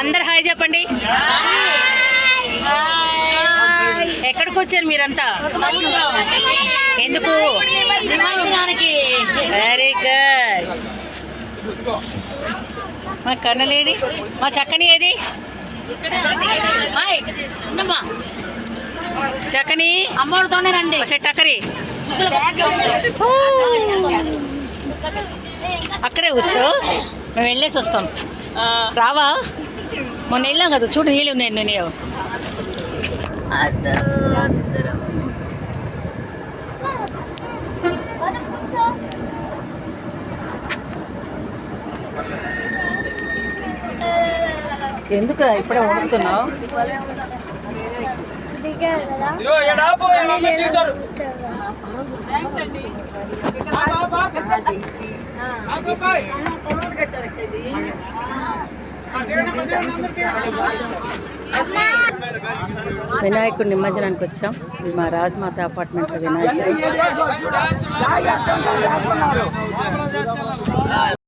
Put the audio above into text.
అందరు హాయ్ చెప్పండి. ఎక్కడికి వచ్చారు మీరంతా? ఎందుకు? వెరీ గుడ్ మా కన్నలేది మా చక్కని ఏది? చక్కని? అమ్మోడితోనే రండి టక్కరి అక్కడే కూర్చో. మేము వెళ్ళేసి వస్తాం. రావా మొన్న వెళ్ళాం కదా చూడు నీళ్ళు ఉన్నాయి నేను ఎందుకు ఇప్పుడే వణుకుతున్నావు వినాయకుడు నిమజ్జనానికి వచ్చాం. మా రాజమాత అపార్ట్మెంట్లో వినాయకుడు.